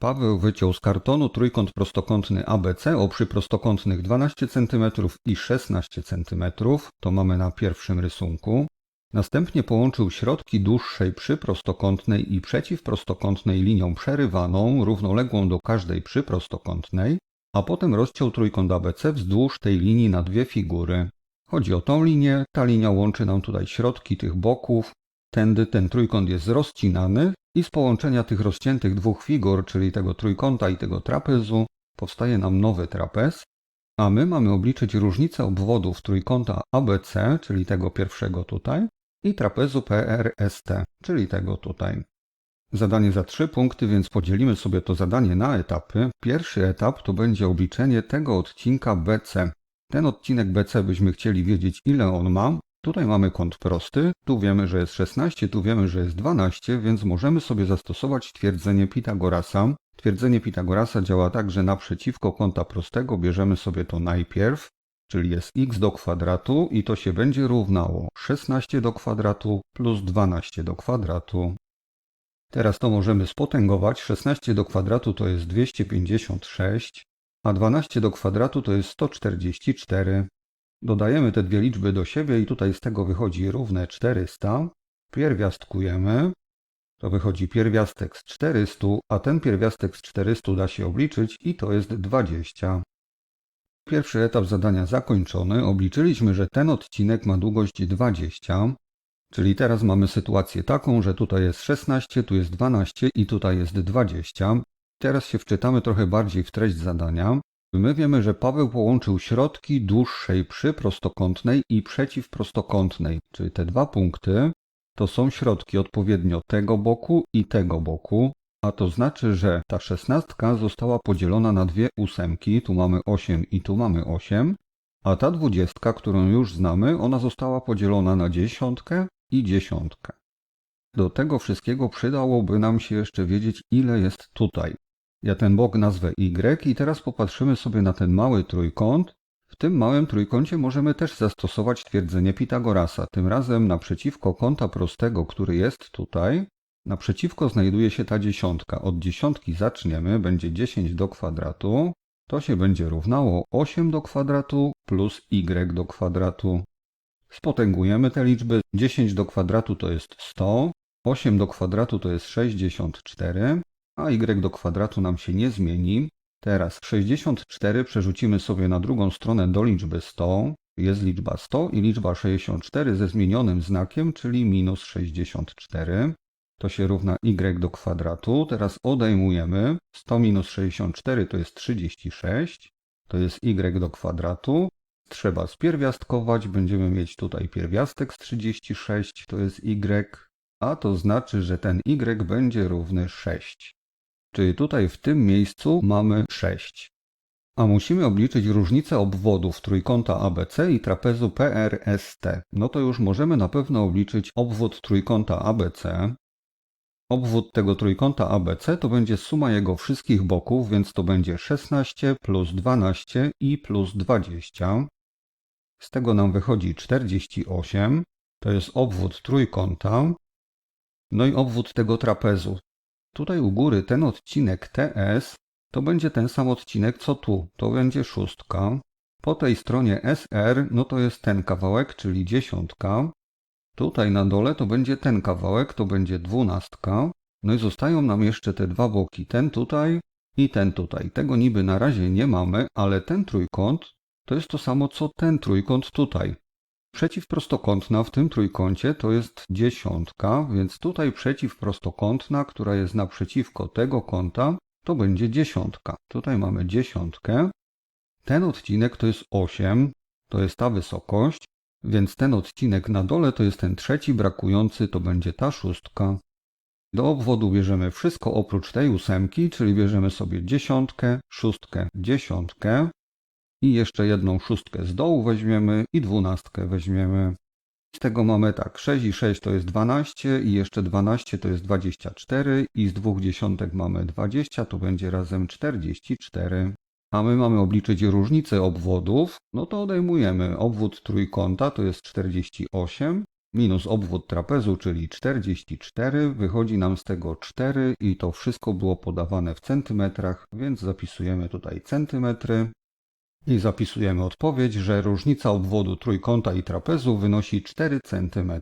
Paweł wyciął z kartonu trójkąt prostokątny ABC o przyprostokątnych 12 cm i 16 cm. To mamy na pierwszym rysunku. Następnie połączył środki dłuższej przyprostokątnej i przeciwprostokątnej linią przerywaną, równoległą do każdej przyprostokątnej, a potem rozciął trójkąt ABC wzdłuż tej linii na dwie figury. Chodzi o tą linię, ta linia łączy nam tutaj środki tych boków, tędy ten trójkąt jest rozcinany i z połączenia tych rozciętych dwóch figur, czyli tego trójkąta i tego trapezu, powstaje nam nowy trapez, a my mamy obliczyć różnicę obwodów trójkąta ABC, czyli tego pierwszego tutaj, i trapezu PRST, czyli tego tutaj. Zadanie za trzy punkty, więc podzielimy sobie to zadanie na etapy. Pierwszy etap to będzie obliczenie tego odcinka BC. Ten odcinek BC byśmy chcieli wiedzieć, ile on ma. Tutaj mamy kąt prosty, tu wiemy, że jest 16, tu wiemy, że jest 12, więc możemy sobie zastosować twierdzenie Pitagorasa. Twierdzenie Pitagorasa działa tak, że naprzeciwko kąta prostego bierzemy sobie to najpierw, czyli jest x do kwadratu i to się będzie równało 16 do kwadratu plus 12 do kwadratu. Teraz to możemy spotęgować. 16 do kwadratu to jest 256, a 12 do kwadratu to jest 144. Dodajemy te dwie liczby do siebie i tutaj z tego wychodzi równe 400. Pierwiastkujemy. To wychodzi pierwiastek z 400, a ten pierwiastek z 400 da się obliczyć i to jest 20. Pierwszy etap zadania zakończony. Obliczyliśmy, że ten odcinek ma długość 20. Czyli teraz mamy sytuację taką, że tutaj jest 16, tu jest 12 i tutaj jest 20. Teraz się wczytamy trochę bardziej w treść zadania. My wiemy, że Paweł połączył środki dłuższej przyprostokątnej i przeciwprostokątnej, czyli te dwa punkty to są środki odpowiednio tego boku i tego boku, a to znaczy, że ta szesnastka została podzielona na dwie ósemki, tu mamy 8 i tu mamy 8, a ta dwudziestka, którą już znamy, ona została podzielona na dziesiątkę i dziesiątkę. Do tego wszystkiego przydałoby nam się jeszcze wiedzieć, ile jest tutaj. Ja ten bok nazwę Y i teraz popatrzymy sobie na ten mały trójkąt. W tym małym trójkącie możemy też zastosować twierdzenie Pitagorasa. Tym razem naprzeciwko kąta prostego, który jest tutaj, naprzeciwko znajduje się ta dziesiątka. Od dziesiątki zaczniemy, będzie 10 do kwadratu. To się będzie równało 8 do kwadratu plus y do kwadratu. Spotęgujemy te liczby. 10 do kwadratu to jest 100, 8 do kwadratu to jest 64, a y do kwadratu nam się nie zmieni. Teraz 64 przerzucimy sobie na drugą stronę do liczby 100. Jest liczba 100 i liczba 64 ze zmienionym znakiem, czyli minus 64. To się równa y do kwadratu. Teraz odejmujemy. 100 minus 64 to jest 36. To jest y do kwadratu. Trzeba spierwiastkować. Będziemy mieć tutaj pierwiastek z 36, to jest y, a to znaczy, że ten y będzie równy 6. Czyli tutaj w tym miejscu mamy 6. A musimy obliczyć różnicę obwodów trójkąta ABC i trapezu PRST. No to już możemy na pewno obliczyć obwód trójkąta ABC. Obwód tego trójkąta ABC to będzie suma jego wszystkich boków, więc to będzie 16 plus 12 i plus 20. Z tego nam wychodzi 48. To jest obwód trójkąta. No i obwód tego trapezu. Tutaj u góry ten odcinek TS to będzie ten sam odcinek co tu. To będzie szóstka. Po tej stronie SR no to jest ten kawałek, czyli dziesiątka. Tutaj na dole to będzie ten kawałek, to będzie dwunastka. No i zostają nam jeszcze te dwa boki, ten tutaj i ten tutaj. Tego niby na razie nie mamy, ale ten trójkąt to jest to samo co ten trójkąt tutaj. Przeciwprostokątna w tym trójkącie to jest dziesiątka, więc tutaj przeciwprostokątna, która jest naprzeciwko tego kąta, to będzie dziesiątka. Tutaj mamy dziesiątkę. Ten odcinek to jest 8, to jest ta wysokość, więc ten odcinek na dole to jest ten trzeci brakujący, to będzie ta szóstka. Do obwodu bierzemy wszystko oprócz tej ósemki, czyli bierzemy sobie dziesiątkę, szóstkę, dziesiątkę i jeszcze jedną szóstkę z dołu weźmiemy i dwunastkę weźmiemy. Z tego mamy tak, 6 i 6 to jest 12 i jeszcze 12 to jest 24 i z dwóch dziesiątek mamy 20, to będzie razem 44. A my mamy obliczyć różnicę obwodów, no to odejmujemy obwód trójkąta, to jest 48, minus obwód trapezu, czyli 44. Wychodzi nam z tego 4 i to wszystko było podawane w centymetrach, więc zapisujemy tutaj centymetry. I zapisujemy odpowiedź, że różnica obwodu trójkąta i trapezu wynosi 4 cm.